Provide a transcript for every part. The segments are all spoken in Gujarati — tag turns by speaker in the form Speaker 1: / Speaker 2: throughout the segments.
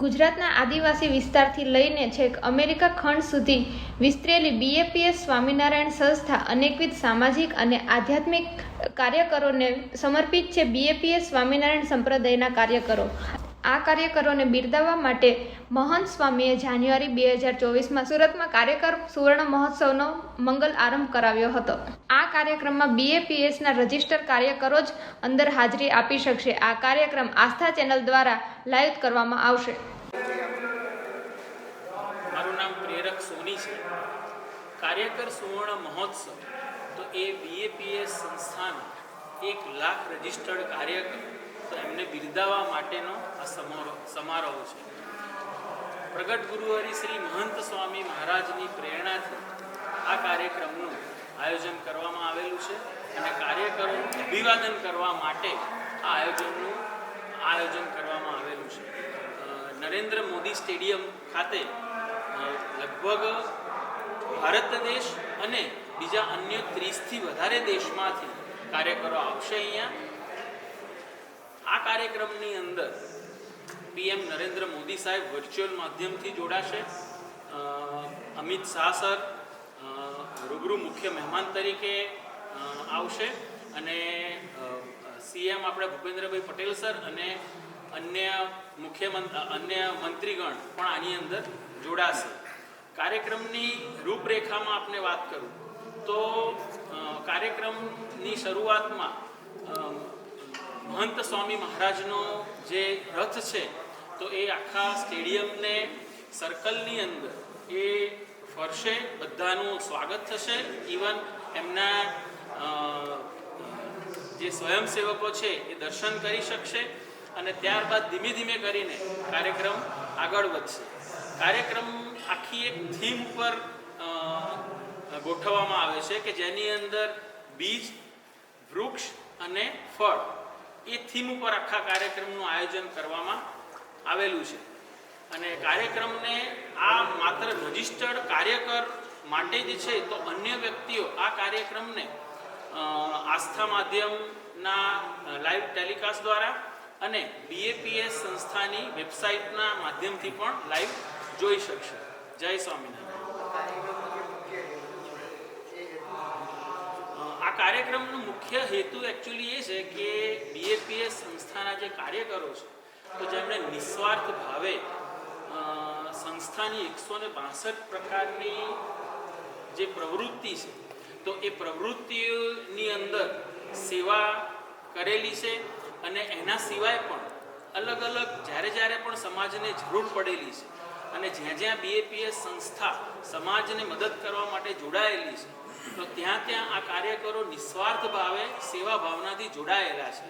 Speaker 1: ગુજરાતના આદિવાસી વિસ્તારથી લઈને છેક અમેરિકા ખંડ સુધી વિસ્તરેલી બીએપીએસ સ્વામિનારાયણ સંસ્થા અનેકવિધ સામાજિક અને આધ્યાત્મિક કાર્યકરોને સમર્પિત છે બીએપીએસ સ્વામિનારાયણ સંપ્રદાયના કાર્યકરો. આ કાર્યકરોને બિરદાવવા માટે મહંત સ્વામીએ જાન્યુઆરી બે હજાર ચોવીસમાં સુરતમાં કાર્યકર સુવર્ણ મહોત્સવનો મંગલ આરંભ કરાવ્યો હતો. આ કાર્યક્રમમાં બીએપીએસના રજિસ્ટર કાર્યકરો જ અંદર હાજરી આપી શકશે. આ કાર્યક્રમ આસ્થા ચેનલ દ્વારા લાઈવ કરવામાં આવશે.
Speaker 2: સોની છે. કાર્યકર સુવર્ણ મહોત્સવ, તો એ બીએપીએસ સંસ્થાન એક લાખ રજિસ્ટર્ડ કાર્યકર, તો એમને બિરદાવવા માટેનો આ સમારોહ સમારોહ છે. પ્રગટ ગુરુહરિ શ્રી મહંત સ્વામી મહારાજની પ્રેરણાથી આ કાર્યક્રમનું આયોજન કરવામાં આવેલું છે અને કાર્યકરોનું અભિવાદન કરવા માટે આ આયોજનનું આયોજન કરવામાં આવેલું છે. નરેન્દ્ર મોદી સ્ટેડિયમ ખાતે લગભગ ભારત દેશ અને બીજા અન્ય ત્રીસથી વધારે દેશમાંથી કાર્યકરો આવશે અહીંયા. આ કાર્યક્રમની અંદર પીએમ નરેન્દ્ર મોદી સાહેબ વર્ચ્યુઅલ માધ્યમથી જોડાશે. અમિત શાહ સર રૂબરૂ મુખ્ય મહેમાન તરીકે આવશે. અને સીએમ આપણે ભૂપેન્દ્રભાઈ પટેલ સર અને અન્ય મુખ્યમંત્રી, અન્ય મંત્રીગણ પણ આની અંદર જોડાશે. કાર્યક્રમની રૂપરેખામાં આપને વાત કરું. તો કાર્યક્રમની શરૂઆતમાં મહંત સ્વામી મહારાજનો જે રથ છે, તો એ આખા સ્ટેડિયમને સર્કલની અંદર એ ફરશે, બધાનું સ્વાગત થશે. ઇવન એમના જે સ્વયંસેવકો છે એ દર્શન કરી શકશે અને ત્યારબાદ ધીમે ધીમે કરીને કાર્યક્રમ આગળ વધશે. કાર્યક્રમ આખી એક થીમ પર ગોઠવવામાં આવે છે કે જેની અંદર બીજ, વૃક્ષ અને ફળ એ થીમ ઉપર આખા કાર્યક્રમનું આયોજન કરવામાં આવેલું છે. અને કાર્યક્રમને આ માત્ર રજિસ્ટર્ડ કાર્યકર માટે જ છે, તો અન્ય વ્યક્તિઓ આ કાર્યક્રમને આસ્થા માધ્યમના લાઈવ ટેલિકાસ્ટ દ્વારા અને બીએપીએસ સંસ્થાની વેબસાઇટના માધ્યમથી પણ લાઈવ જોઈ શકશે. જય સ્વામિનારાયણ. આ કાર્યક્રમનો મુખ્ય હેતુ એકચ્યુઅલી એ છે કે બીએપીએસ સંસ્થાના જે કાર્યકરો છે, તો જેમણે નિસ્વાર્થ ભાવે સંસ્થાની એકસો ને બાસઠ પ્રકારની જે પ્રવૃત્તિ છે, તો એ પ્રવૃત્તિની અંદર સેવા કરેલી છે અને એના સિવાય પણ અલગ અલગ જ્યારે જ્યારે પણ સમાજને જરૂર પડેલી છે અને જ્યાં જ્યાં બીએપીએસ સંસ્થા સમાજને મદદ કરવા માટે જોડાયેલી છે, તો ત્યાં ત્યાં આ કાર્યકરો નિસ્વાર્થ ભાવે સેવા ભાવનાથી જોડાયેલા છે.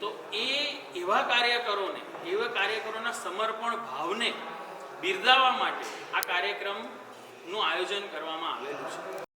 Speaker 2: તો એ એવા કાર્યકરોને, એવા કાર્યકરોના સમર્પણ ભાવને બિરદાવવા માટે આ કાર્યક્રમનું આયોજન કરવામાં આવેલું છે.